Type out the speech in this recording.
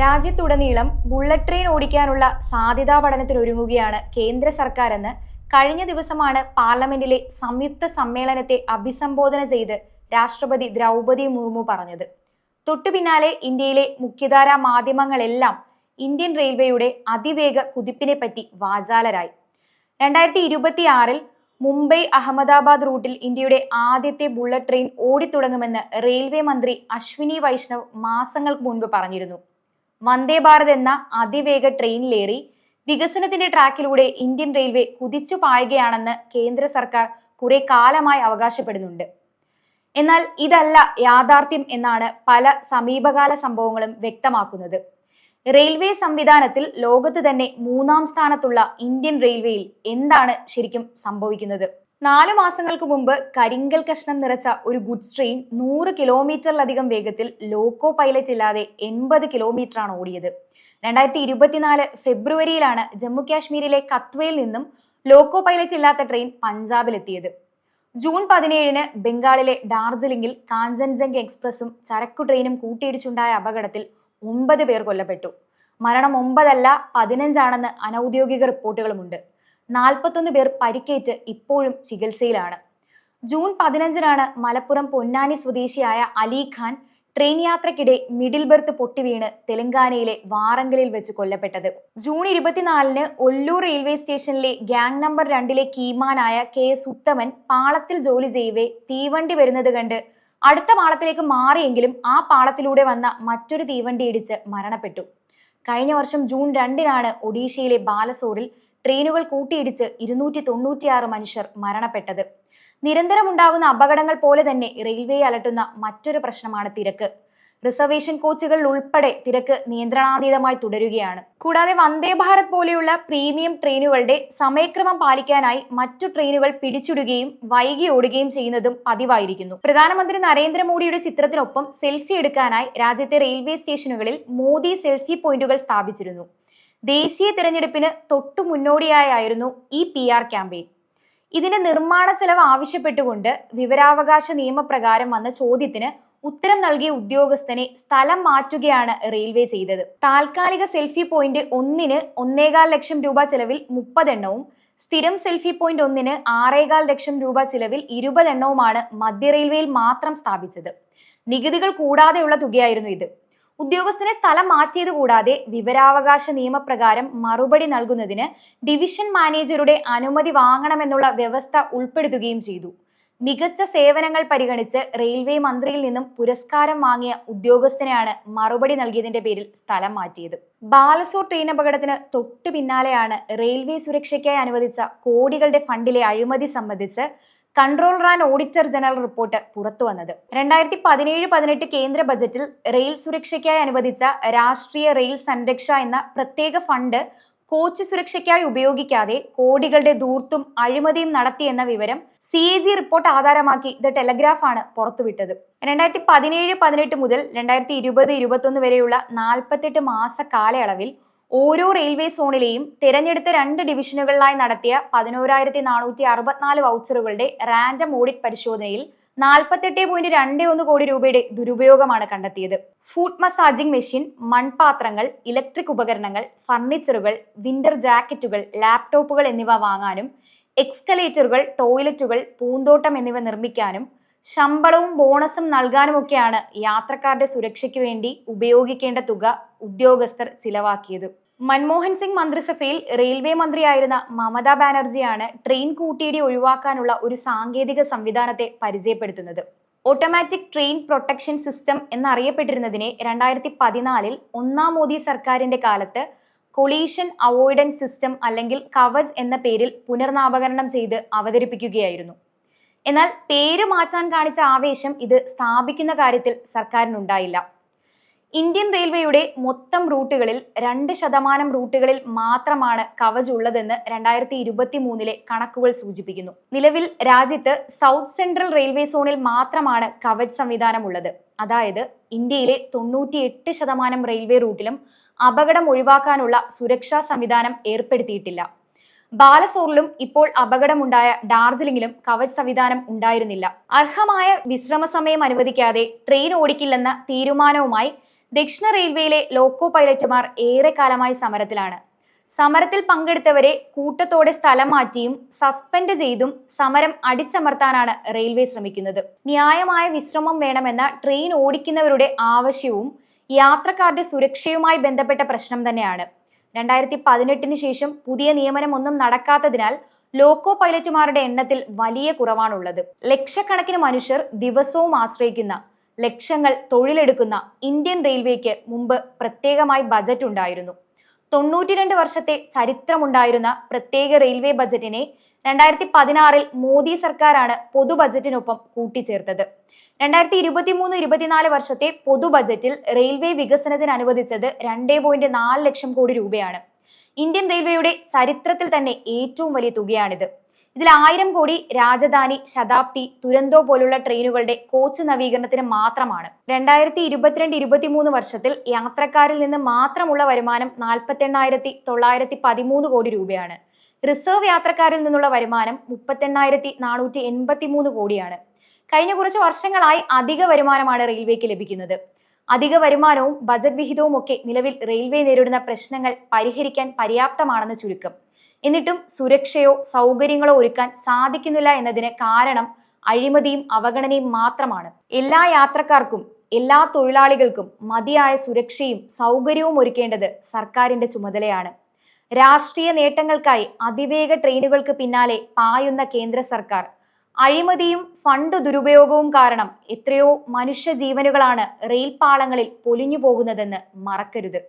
രാജ്യത്തുടനീളം bullet train ഓടിക്കാനുള്ള സാധ്യതാ പഠനത്തിനൊരുങ്ങുകയാണ് കേന്ദ്ര സർക്കാർ എന്ന് കഴിഞ്ഞ ദിവസമാണ് പാർലമെന്റിലെ സംയുക്ത സമ്മേളനത്തെ അഭിസംബോധന ചെയ്ത് രാഷ്ട്രപതി ദ്രൗപദി മുർമു പറഞ്ഞത്. തൊട്ടു പിന്നാലെ ഇന്ത്യയിലെ മുഖ്യധാര മാധ്യമങ്ങളെല്ലാം ഇന്ത്യൻ റെയിൽവേയുടെ അതിവേഗ കുതിപ്പിനെ പറ്റി വാചാലരായി. രണ്ടായിരത്തി ഇരുപത്തിയാറിൽ മുംബൈ അഹമ്മദാബാദ് റൂട്ടിൽ ഇന്ത്യയുടെ ആദ്യത്തെ ബുള്ളറ്റ് ട്രെയിൻ ഓടിത്തുടങ്ങുമെന്ന് റെയിൽവേ മന്ത്രി അശ്വിനി വൈഷ്ണവ് മാസങ്ങൾക്ക് മുൻപ് പറഞ്ഞിരുന്നു. വന്ദേ ഭാരത് എന്ന അതിവേഗ ട്രെയിനിലേറി വികസനത്തിന്റെ ട്രാക്കിലൂടെ ഇന്ത്യൻ റെയിൽവേ കുതിച്ചു പായുകയാണെന്ന് കേന്ദ്ര സർക്കാർ കുറെ കാലമായി അവകാശപ്പെടുന്നുണ്ട്. എന്നാൽ ഇതല്ല യാഥാർത്ഥ്യം എന്നാണ് പല സമീപകാല സംഭവങ്ങളും വ്യക്തമാക്കുന്നത്. റെയിൽവേ സംവിധാനത്തിൽ ലോകത്ത് തന്നെ മൂന്നാം സ്ഥാനത്തുള്ള ഇന്ത്യൻ റെയിൽവേയിൽ എന്താണ് ശരിക്കും സംഭവിക്കുന്നത്? നാല് മാസങ്ങൾക്ക് മുമ്പ് കരിങ്കൽ കഷ്ണം നിറച്ച ഒരു ഗുഡ്സ് ട്രെയിൻ നൂറ് കിലോമീറ്ററിലധികം വേഗത്തിൽ ലോക്കോ പൈലറ്റ് ഇല്ലാതെ എൺപത് കിലോമീറ്ററാണ് ഓടിയത്. രണ്ടായിരത്തി ഇരുപത്തിനാല് ഫെബ്രുവരിയിലാണ് ജമ്മു കാശ്മീരിലെ കത്വയിൽ നിന്നും ലോക്കോ പൈലറ്റ് ഇല്ലാത്ത ട്രെയിൻ പഞ്ചാബിലെത്തിയത്. ജൂൺ പതിനേഴിന് ബംഗാളിലെ ഡാർജിലിംഗിൽ കാഞ്ചൻജംഗ് എക്സ്പ്രസും ചരക്കു ട്രെയിനും കൂട്ടിയിടിച്ചുണ്ടായ അപകടത്തിൽ ഒമ്പത് പേർ കൊല്ലപ്പെട്ടു. മരണം ഒമ്പതല്ല പതിനഞ്ചാണെന്ന് അനൌദ്യോഗിക റിപ്പോർട്ടുകളുമുണ്ട്. നാൽപ്പത്തൊന്ന് പേർ പരിക്കേറ്റ് ഇപ്പോഴും ചികിത്സയിലാണ്. ജൂൺ പതിനഞ്ചിനാണ് മലപ്പുറം പൊന്നാനി സ്വദേശിയായ അലി ഖാൻ ട്രെയിൻ യാത്രക്കിടെ മിഡിൽ ബെർത്ത് പൊട്ടിവീണ് തെലങ്കാനയിലെ വാറങ്കലിൽ വെച്ച് കൊല്ലപ്പെട്ടത്. ജൂൺ ഇരുപത്തിനാലിന് ഒല്ലൂർ റെയിൽവേ സ്റ്റേഷനിലെ ഗ്യാങ് നമ്പർ രണ്ടിലെ കീമാനായ കെ എസ് ഉത്തമൻ പാളത്തിൽ ജോലി ചെയ്യവേ തീവണ്ടി വരുന്നത് കണ്ട് അടുത്ത പാളത്തിലേക്ക് മാറിയെങ്കിലും ആ പാളത്തിലൂടെ വന്ന മറ്റൊരു തീവണ്ടി ഇടിച്ച് മരണപ്പെട്ടു. കഴിഞ്ഞ വർഷം ജൂൺ രണ്ടിനാണ് ഒഡീഷയിലെ ബാലസോറിൽ ട്രെയിനുകൾ കൂട്ടിയിടിച്ച് ഇരുന്നൂറ്റി തൊണ്ണൂറ്റിയാറ് മനുഷ്യർ മരണപ്പെട്ടത്. നിരന്തരമുണ്ടാകുന്ന അപകടങ്ങൾ പോലെ തന്നെ റെയിൽവേ അലട്ടുന്ന മറ്റൊരു പ്രശ്നമാണ് തിരക്ക്. റിസർവേഷൻ കോച്ചുകളിൽ ഉൾപ്പെടെ തിരക്ക് നിയന്ത്രണാതീതമായി തുടരുകയാണ്. കൂടാതെ വന്ദേ ഭാരത് പോലെയുള്ള പ്രീമിയം ട്രെയിനുകളുടെ സമയക്രമം പാലിക്കാനായി മറ്റു ട്രെയിനുകൾ പിടിച്ചിടുകയും വൈകി ഓടുകയും ചെയ്യുന്നതും പതിവായിരിക്കുന്നു. പ്രധാനമന്ത്രി നരേന്ദ്രമോദിയുടെ ചിത്രത്തിനൊപ്പം സെൽഫി എടുക്കാനായി രാജ്യത്തെ റെയിൽവേ സ്റ്റേഷനുകളിൽ മോദി സെൽഫി പോയിന്റുകൾ സ്ഥാപിച്ചിരുന്നു. ദേശീയ തിരഞ്ഞെടുപ്പിന് തൊട്ടു മുന്നോടിയായിരുന്നു ഈ പി ആർ ക്യാമ്പയിൻ. ഇതിന്റെ നിർമ്മാണ ചെലവ് ആവശ്യപ്പെട്ടുകൊണ്ട് വിവരാവകാശ നിയമപ്രകാരം വന്ന ചോദ്യത്തിന് ഉത്തരം നൽകിയ ഉദ്യോഗസ്ഥനെ സ്ഥലം മാറ്റുകയാണ് റെയിൽവേ ചെയ്തത്. താൽക്കാലിക സെൽഫി പോയിന്റ് ഒന്നിന് ഒന്നേകാൽ ലക്ഷം രൂപ ചെലവിൽ മുപ്പതെണ്ണവും സ്ഥിരം സെൽഫി പോയിന്റ് ഒന്നിന് ആറേകാൽ ലക്ഷം രൂപ ചിലവിൽ ഇരുപതെണ്ണവുമാണ് മധ്യ റെയിൽവേയിൽ മാത്രം സ്ഥാപിച്ചത്. നികുതികൾ കൂടാതെയുള്ള തുകയായിരുന്നു ഇത്. ഉദ്യോഗസ്ഥനെ സ്ഥലം മാറ്റിയത് കൂടാതെ വിവരാവകാശ നിയമപ്രകാരം മറുപടി നൽകുന്നതിന് ഡിവിഷൻ മാനേജറുടെ അനുമതി വാങ്ങണമെന്നുള്ള വ്യവസ്ഥ ഉൾപ്പെടുത്തുകയും ചെയ്തു. മികച്ച സേവനങ്ങൾ പരിഗണിച്ച് റെയിൽവേ മന്ത്രിയിൽ നിന്നും പുരസ്കാരം വാങ്ങിയ ഉദ്യോഗസ്ഥനെയാണ് മറുപടി നൽകിയതിന്റെ പേരിൽ സ്ഥലം മാറ്റിയത്. ബാലസോർ ട്രെയിൻ അപകടത്തിന് തൊട്ടു പിന്നാലെയാണ് റെയിൽവേ സുരക്ഷയ്ക്കായി അനുവദിച്ച കോടികളുടെ ഫണ്ടിലെ അഴിമതി സംബന്ധിച്ച് controller and auditor general report പുറത്തു വന്നത്. രണ്ടായിരത്തി പതിനേഴ് പതിനെട്ട് കേന്ദ്ര ബജറ്റിൽ റെയിൽ സുരക്ഷയ്ക്കായി അനുവദിച്ച രാഷ്ട്രീയ റെയിൽ സംരക്ഷ എന്ന പ്രത്യേക ഫണ്ട് കോച്ച് സുരക്ഷയ്ക്കായി ഉപയോഗിക്കാതെ കോടികളുടെ ദൂർത്തും അഴിമതിയും നടത്തിയെന്ന വിവരം സി എ ജി റിപ്പോർട്ട് ആധാരമാക്കി ദ ടെലഗ്രാഫ് ആണ് പുറത്തുവിട്ടത്. രണ്ടായിരത്തി പതിനേഴ് പതിനെട്ട് മുതൽ രണ്ടായിരത്തി ഇരുപത് ഇരുപത്തൊന്ന് വരെയുള്ള നാൽപ്പത്തെട്ട് മാസ കാലയളവിൽ ഓരോ റെയിൽവേ സോണിലെയും തിരഞ്ഞെടുത്ത രണ്ട് ഡിവിഷനുകളിലായി നടത്തിയ പതിനോരായിരത്തി നാനൂറ്റി അറുപത്തിനാല് വൗച്ചറുകളുടെ റാൻഡം ഓഡിറ്റ് പരിശോധനയിൽ നാൽപ്പത്തെട്ട് പോയിന്റ് രണ്ട് ഒന്ന് കോടി രൂപയുടെ ദുരുപയോഗമാണ് കണ്ടെത്തിയത്. ഫുഡ് മസാജിംഗ് മെഷീൻ മൺപാത്രങ്ങൾ ഇലക്ട്രിക് ഉപകരണങ്ങൾ ഫർണിച്ചറുകൾ വിന്റർ ജാക്കറ്റുകൾ ലാപ്ടോപ്പുകൾ എന്നിവ വാങ്ങാനും എക്സ്കലേറ്ററുകൾ ടോയ്ലറ്റുകൾ പൂന്തോട്ടം എന്നിവ നിർമ്മിക്കാനും ശമ്പളവും ബോണസും നൽകാനുമൊക്കെയാണ് യാത്രക്കാരുടെ സുരക്ഷയ്ക്ക് വേണ്ടി ഉപയോഗിക്കേണ്ട തുക ഉദ്യോഗസ്ഥർ ചിലവാക്കിയത്. മൻമോഹൻ സിംഗ് മന്ത്രിസഭയിൽ റെയിൽവേ മന്ത്രിയായിരുന്ന മമതാ ബാനർജിയാണ് ട്രെയിൻ കൂട്ടിയിടി ഒഴിവാക്കാനുള്ള ഒരു സാങ്കേതിക സംവിധാനത്തെ പരിചയപ്പെടുത്തുന്നത്. ഓട്ടോമാറ്റിക് ട്രെയിൻ പ്രൊട്ടക്ഷൻ സിസ്റ്റം എന്നറിയപ്പെട്ടിരുന്നതിനെ രണ്ടായിരത്തി പതിനാലിൽ ഒന്നാം മോദി സർക്കാരിന്റെ കാലത്ത് കൊളീഷൻ അവോയ്ഡൻസ് സിസ്റ്റം അല്ലെങ്കിൽ കവച് എന്ന പേരിൽ പുനർനാമകരണം ചെയ്ത് അവതരിപ്പിക്കുകയായിരുന്നു. എന്നാൽ പേര് മാറ്റാൻ കാണിച്ച ആവേശം ഇത് സ്ഥാപിക്കുന്ന കാര്യത്തിൽ സർക്കാരിനുണ്ടായില്ല. ഇന്ത്യൻ റെയിൽവേയുടെ മൊത്തം റൂട്ടുകളിൽ രണ്ട് ശതമാനം റൂട്ടുകളിൽ മാത്രമാണ് കവച് ഉള്ളതെന്ന് രണ്ടായിരത്തി ഇരുപത്തി മൂന്നിലെ കണക്കുകൾ സൂചിപ്പിക്കുന്നു. നിലവിൽ രാജ്യത്ത് സൗത്ത് സെൻട്രൽ റെയിൽവേ സോണിൽ മാത്രമാണ് കവച് സംവിധാനമുള്ളത്. അതായത് ഇന്ത്യയിലെ തൊണ്ണൂറ്റിയെട്ട് ശതമാനം റെയിൽവേ റൂട്ടിലും അപകടം ഒഴിവാക്കാനുള്ള സുരക്ഷാ സംവിധാനം ഏർപ്പെടുത്തിയിട്ടില്ല. ബാലസോറിലും ഇപ്പോൾ അപകടമുണ്ടായ ഡാർജിലിംഗിലും കവച് സംവിധാനം ഉണ്ടായിരുന്നില്ല. അർഹമായ വിശ്രമ സമയം അനുവദിക്കാതെ ട്രെയിൻ ഓടിക്കില്ലെന്ന തീരുമാനവുമായി ദക്ഷിണ റെയിൽവേയിലെ ലോക്കോ പൈലറ്റുമാർ ഏറെക്കാലമായി സമരത്തിലാണ്. സമരത്തിൽ പങ്കെടുത്തവരെ കൂട്ടത്തോടെ സ്ഥലം മാറ്റിയും സസ്പെൻഡ് ചെയ്തും സമരം അടിച്ചമർത്താനാണ് റെയിൽവേ ശ്രമിക്കുന്നത്. ന്യായമായ വിശ്രമം വേണമെന്ന ട്രെയിൻ ഓടിക്കുന്നവരുടെ ആവശ്യവും യാത്രക്കാരുടെ സുരക്ഷയുമായി ബന്ധപ്പെട്ട പ്രശ്നം തന്നെയാണ്. രണ്ടായിരത്തി പതിനെട്ടിന് ശേഷം പുതിയ നിയമനം ഒന്നും നടക്കാത്തതിനാൽ ലോക്കോ പൈലറ്റുമാരുടെ എണ്ണത്തിൽ വലിയ കുറവാണുള്ളത്. ലക്ഷക്കണക്കിന് മനുഷ്യർ ദിവസവും ആശ്രയിക്കുന്ന ലക്ഷങ്ങൾ തൊഴിലെടുക്കുന്ന ഇന്ത്യൻ റെയിൽവേക്ക് മുമ്പ് പ്രത്യേകമായി ബജറ്റ് ഉണ്ടായിരുന്നു തൊണ്ണൂറ്റിരണ്ട് വർഷത്തെ ചരിത്രമുണ്ടായിരുന്ന പ്രത്യേക റെയിൽവേ ബജറ്റിനെ രണ്ടായിരത്തി പതിനാറിൽ മോദി സർക്കാരാണ് പൊതു ബജറ്റിനൊപ്പം കൂട്ടിച്ചേർത്തത്. രണ്ടായിരത്തി ഇരുപത്തി മൂന്ന് ഇരുപത്തിനാല് വർഷത്തെ പൊതു ബജറ്റിൽ റെയിൽവേ വികസനത്തിന് അനുവദിച്ചത് രണ്ടേ പോയിന്റ് നാല് ലക്ഷം കോടി രൂപയാണ്. ഇന്ത്യൻ റെയിൽവേയുടെ ചരിത്രത്തിൽ തന്നെ ഏറ്റവും വലിയ തുകയാണിത്. ഇതിൽ ആയിരം കോടി രാജധാനി ശതാബ്ദി തുരന്തോ പോലുള്ള ട്രെയിനുകളുടെ കോച്ച് നവീകരണത്തിന് മാത്രമാണ്. രണ്ടായിരത്തി ഇരുപത്തിരണ്ട് ഇരുപത്തി മൂന്ന് വർഷത്തിൽ യാത്രക്കാരിൽ നിന്ന് മാത്രമുള്ള വരുമാനം നാൽപ്പത്തെണ്ണായിരത്തി തൊള്ളായിരത്തി പതിമൂന്ന് കോടി രൂപയാണ്. റിസർവ് യാത്രക്കാരിൽ നിന്നുള്ള വരുമാനം മുപ്പത്തെണ്ണായിരത്തി നാനൂറ്റി എൺപത്തി മൂന്ന് കോടിയാണ്. കഴിഞ്ഞ കുറച്ച് വർഷങ്ങളായി അധിക വരുമാനമാണ് റെയിൽവേക്ക് ലഭിക്കുന്നത്. അധിക വരുമാനവും ബജറ്റ് വിഹിതവും ഒക്കെ നിലവിൽ റെയിൽവേ നേരിടുന്ന പ്രശ്നങ്ങൾ പരിഹരിക്കാൻ പര്യാപ്തമാണെന്ന് ചുരുക്കം. എന്നിട്ടും സുരക്ഷയോ സൗകര്യങ്ങളോ ഒരുക്കാൻ സാധിക്കുന്നില്ല എന്നതിന് കാരണം അഴിമതിയും അവഗണനയും മാത്രമാണ്. എല്ലാ യാത്രക്കാർക്കും എല്ലാ തൊഴിലാളികൾക്കും മതിയായ സുരക്ഷയും സൗകര്യവും ഒരുക്കേണ്ടത് സർക്കാരിന്റെ ചുമതലയാണ്. രാഷ്ട്രീയ നേട്ടങ്ങൾക്കായി അതിവേഗ ട്രെയിനുകൾക്ക് പിന്നാലെ പായുന്ന കേന്ദ്ര സർക്കാർ അഴിമതിയും ഫണ്ട് ദുരുപയോഗവും കാരണം എത്രയോ മനുഷ്യ ജീവനുകളാണ് റെയിൽ പാളങ്ങളിൽ പൊലിഞ്ഞു പോകുന്നതെന്ന് മറക്കരുത്.